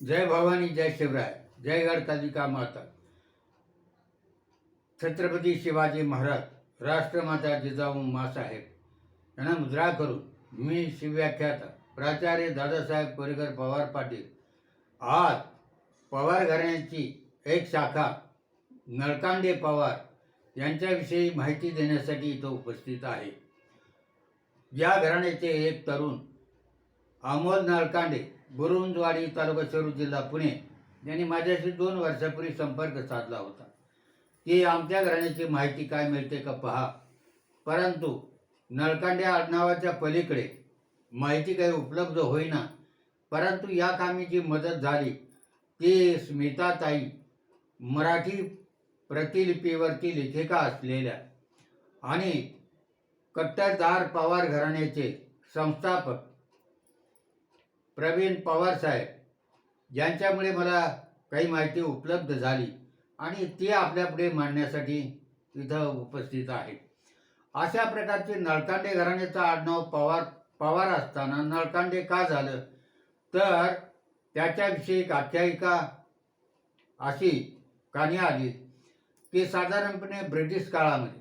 जय भवानी जय शिवराय जय गडकालिका माता। छत्रपती शिवाजी महाराज राष्ट्रमाता जिजाऊ मासाहेब यांना मुद्रा करून मी शिवव्याख्याता प्राचार्य दादासाहेब परिकर पवार पाटील आज पवार घराण्याची एक शाखा नळकांडे पवार यांच्याविषयी माहिती देण्यासाठी इथं उपस्थित आहे. या घराण्याचे एक तरुण अमोल नळकांडे बुरुंजवाडी तालुका शिरूर जिल्हा पुणे यांनी माझ्याशी दोन वर्षापूर्वी संपर्क साधला होता. की आमच्या घराण्याची माहिती काय मिळते का पहा. परंतु नळकांड्या आडनावाच्या पलीकडे माहिती काही उपलब्ध होईना. परंतु या कामी जी मदत झाली. ती स्मिताताई मराठी प्रतिलिपीवरती लेखिका असलेल्या आणि कट्टरदार पवार घराण्याचे संस्थापक प्रवीण पवार साहेब यांच्यामुळे मला काही माहिती उपलब्ध झाली आणि ती आपल्यापुढे मांडण्यासाठी इथं उपस्थित आहे अशा प्रकारचे नळकांडे घराण्याचं आडनाव पवार पवार असताना नळकांडे का झालं? तर त्याच्याविषयी एक आख्यायिका अशी कानी आली की साधारणपणे ब्रिटिश काळामध्ये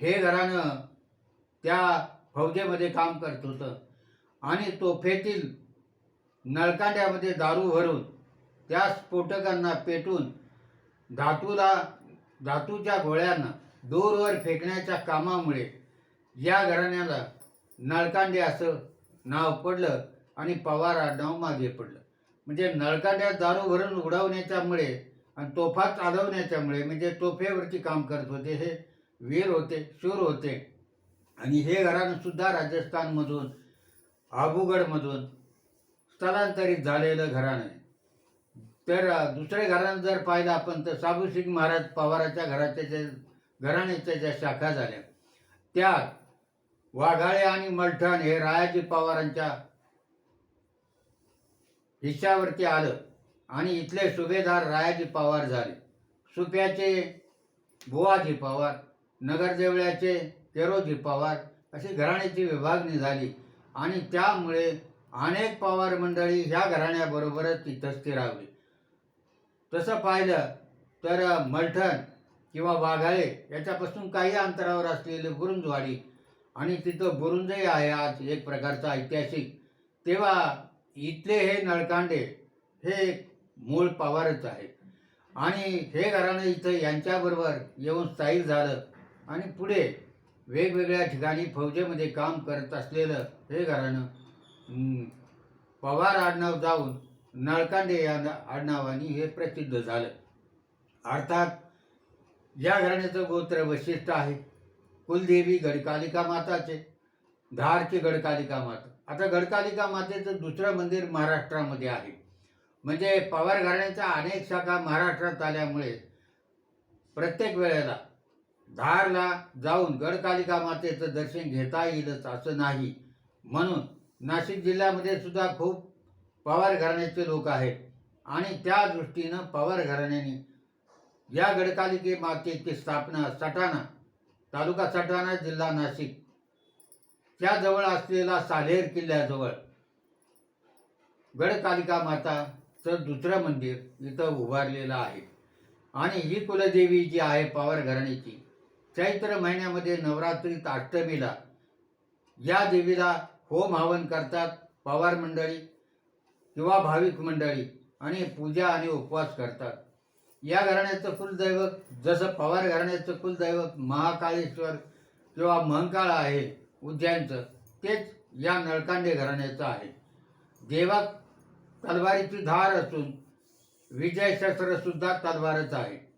हे घराणं त्या फौजेमध्ये काम करत होतं आणि तोफेतील नळकांड्यामध्ये दारू भरून त्या स्फोटकांना पेटून धातूला धातूच्या गोळ्यांना दूरवर फेकण्याच्या कामामुळे या घराण्याला नळकांडे असं नाव पडलं आणि पवार आडनाव मागे पडलं. म्हणजे नळकांड्यात दारू भरून उडवण्याच्यामुळे आणि तोफा चालवण्याच्यामुळे म्हणजे तोफेवरती काम करत होते हे वीर होते शूर होते. आणि हे घराणं सुद्धा राजस्थानमधून आबुगडमधून स्थलांतरित झालेलं घराणं आहे. तर दुसरे घराणं जर पाहिलं आपण तर साबुसिंग महाराज पवाराच्या घराच्या ज्या घराण्याच्या ज्या शाखा झाल्या त्यात वाघाळे आणि मलठण हे रायाजी पवारांच्या हिश्श्यावरती आलं आणि इथले सुभेदार रायाजी पवार झाले. सुप्याचे बुवाजी पवार नगरदेवळ्याचे केरोजी पवार अशी घराण्याची विभागणी झाली आणि त्यामुळे अनेक पवार मंडळी ह्या घराण्याबरोबरच तिथं स्थिरावली तसं पाहिलं तर मलठण किंवा वाघाळे याच्यापासून काही अंतरावर असलेले बुरुंजवाडी आणि तिथं बुरुंजही आहे आज एक प्रकारचा ऐतिहासिक. तेव्हा इथले हे नळकांडे हे मूळ पवारच आहे आणि हे घराणं इथं यांच्याबरोबर येऊन स्थायिक झालं आणि पुढे वेगवेगळ्या ठिकाणी फौजेमध्ये काम करत असलेलं हे घराणं पवार आडनाव जाऊन नळकांडे या न- आडनावाने हे प्रसिद्ध झालं. अर्थात या घराण्याचं गोत्र वैशिष्ट्य आहे कुलदेवी गडकालिका माताचे धारची गडकालिका माता. आता गडकालिका मातेचं दुसरं मंदिर महाराष्ट्रामध्ये आहे. म्हणजे पवार घराण्याच्या अनेक शाखा महाराष्ट्रात आल्यामुळे प्रत्येक वेळेला धारला जाऊन गडकालिका मातेचं दर्शन घेता येईलच असं नाही. म्हणून नाशिक जिल्ह्यामध्ये सुद्धा खूप पवार घराण्याचे लोक आहेत. आणि त्या दृष्टीनं पवार घराण्याने या गडकालिके मातेची स्थापना सटाणा तालुका सटाणा जिल्हा नाशिक त्याजवळ असलेला सालेर किल्ल्याजवळ गडकालिका माताचं दुसरं मंदिर इथं उभारलेलं आहे. आणि ही कुलदेवी जी आहे पवार घराण्याची चैत्र महिन्यामध्ये नवरात्रीत अष्टमीला या देवीला होम हवन करतात पवार मंडळी किंवा भाविक मंडळी आणि पूजा आणि उपवास करतात. या घराण्याचं कुलदैवत जसं पवार घराण्याचं कुलदैवत महाकाळेश्वर किंवा महंकाळ आहे उज्जैनचं तेच या नळकांडे घराण्याचं आहे. देवात तलवारीची धार असून विजय शस्त्रसुद्धा तलवारच आहे.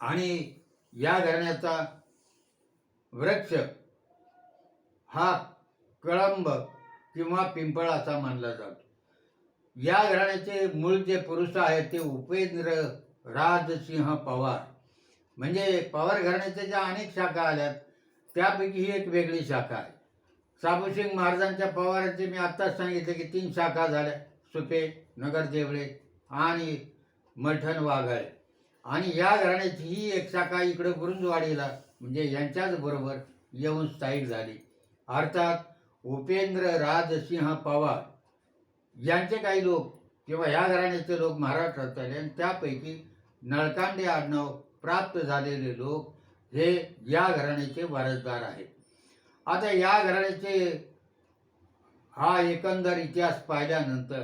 आणि या घराण्याचा वृक्ष हा कळंब किंवा पिंपळ असा मानला जातो. या घराण्याचे मूळ जे पुरुष आहेत ते उपेंद्र राजसिंह पवार. म्हणजे पवार घराण्याच्या ज्या अनेक शाखा आल्यात त्यापैकी ही एक वेगळी शाखा आहे. साबुसिंग महाराजांच्या पवारांचे मी आत्ताच सांगितले की तीन शाखा झाल्या सुपे नगरदेवळे आणि मठण वाघाळे. आणि या घराण्याची ही एक शाखा इकडं गुरुंजवाडीला म्हणजे यांच्याच बरोबर येऊन स्थायिक झाली. अर्थात उपेंद्र राजसिंह पवार यांचे काही लोक किंवा ह्या घराण्याचे लोक महाराष्ट्रात आले आणि त्यापैकी नळकांडे आडनाव प्राप्त झालेले लोक हे या घराण्याचे वारसदार आहेत. आता या घराण्याचे हा एकंदर इतिहास पाहिल्यानंतर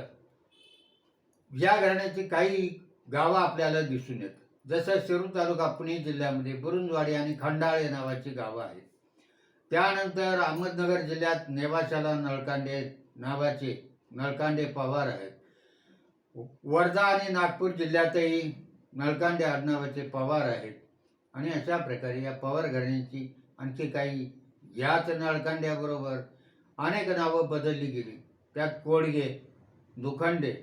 या घराण्याची काही गावं आपल्याला दिसून येतात. जसं शिरूर तालुका पुणे जिल्ह्यामध्ये बुरुंजवाडी आणि खंडाळे नावाची गावं आहेत. त्यानंतर अहमदनगर जिल्ह्यात नेवाशाला नळकांडे नावाचे नळकांडे पवार आहेत. वर्धा आणि नागपूर जिल्ह्यातही नळकांडे आडनावाचे पवार आहेत. आणि अशा प्रकारे या पवार घराण्याची आणखी काही याच नळकांड्याबरोबर अनेक नावं बदलली गेली. त्यात कोडगे दुखंडे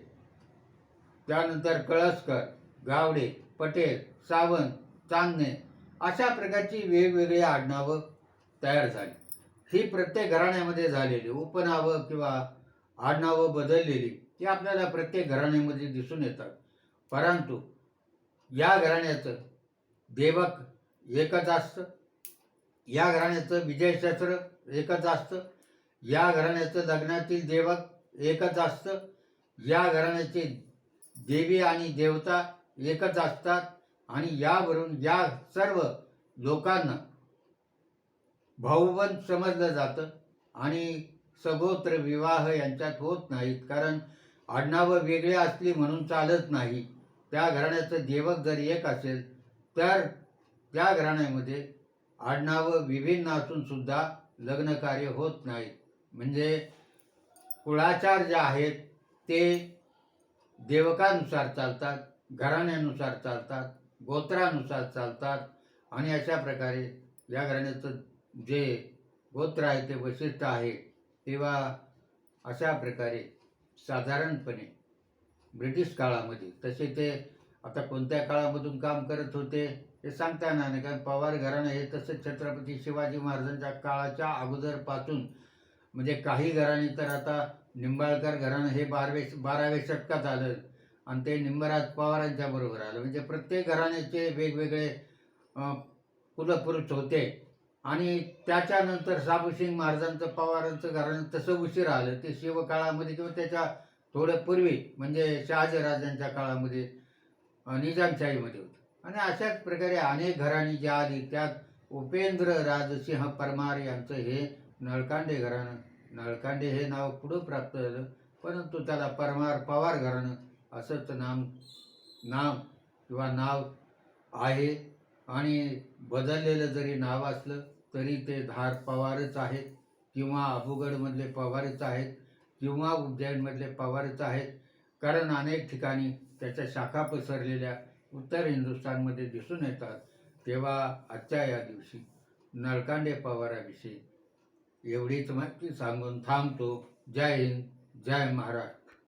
त्यानंतर कळसकर गावडे पटेल सावंत चांदणे अशा प्रकारची वेगवेगळी आडनावं तयार झाली. ही प्रत्येक घराण्यामध्ये झालेली उपनावं किंवा आडनावं बदललेली ती आपल्याला प्रत्येक घराण्यामध्ये दिसून येतात. परंतु या घराण्याचं देवक एकच असतं या घराण्याचं विजयशस्त्र एकच असतं या घराण्याचं लग्नातील देवक एकच असतं या घराण्याचे देवी आणि देवता एकच असतात आणि यावरून या सर्व लोकांना भाऊबंद समजलं जातं. आणि सगोत्र विवाह यांच्यात होत नाहीत. कारण आडनावं वेगळी असली म्हणून चालत नाही. त्या घराण्याचं देवक जर एक असेल तर त्या घराण्यामध्ये आडनावं विभिन्न असून सुद्धा होत नाहीत म्हणजे कुळाचार जे आहेत ते देवकानुसार चालतात घराण्यानुसार चालतात गोत्रानुसार चालतात. आणि अशा प्रकारे या घराण्याचं जे गोत्र आहे ते वैशिष्ट्य आहे तेव्हा अशा प्रकारे साधारणपणे ब्रिटिश काळामध्ये तसे ते आता कोणत्या काळामधून काम करत होते हे सांगता येणार नाही. कारण पवार घराणं हे तसं छत्रपती शिवाजी महाराजांच्या काळाच्या अगोदरपासून म्हणजे काही घराणे तर आता निंबाळकर घराणं हे बारावे बाराव्या शतकात आलं आणि ते निंबराज पवारांच्या बरोबर आलं. म्हणजे प्रत्येक घराण्याचे वेगवेगळे कुलपुरुष होते. आणि त्याच्यानंतर साबुसिंग महाराजांचं पवारांचं घराणं तसं उशीर आलं. ते शिवकाळामध्ये किंवा त्याच्या थोडं पूर्वी म्हणजे शहाजीराजांच्या काळामध्ये निजामशाहीमध्ये होतं. आणि अशाच प्रकारे अनेक घराणी ज्या आली त्यात उपेंद्र राजसिंह परमार यांचं हे नळकांडे घराणं नळकांडे हे नाव पुढं प्राप्त झालं. परंतु त्याला परमार पवार घराणं असंच नाम नाम किंवा नाव आहे. आणि बदललेलं जरी नाव असलं तरी ते धार पवारच आहेत किंवा अबुगडमधले पवारच आहेत किंवा उज्जैनमधले पवारच आहेत. कारण अनेक ठिकाणी त्याच्या शाखा पसरलेल्या उत्तर हिंदुस्थानमध्ये दिसून येतात. तेव्हा आजच्या या दिवशी नळकांडे पवाराविषयी एवढीच माहिती सांगून थांबतो. जय हिंद जय महाराष्ट्र.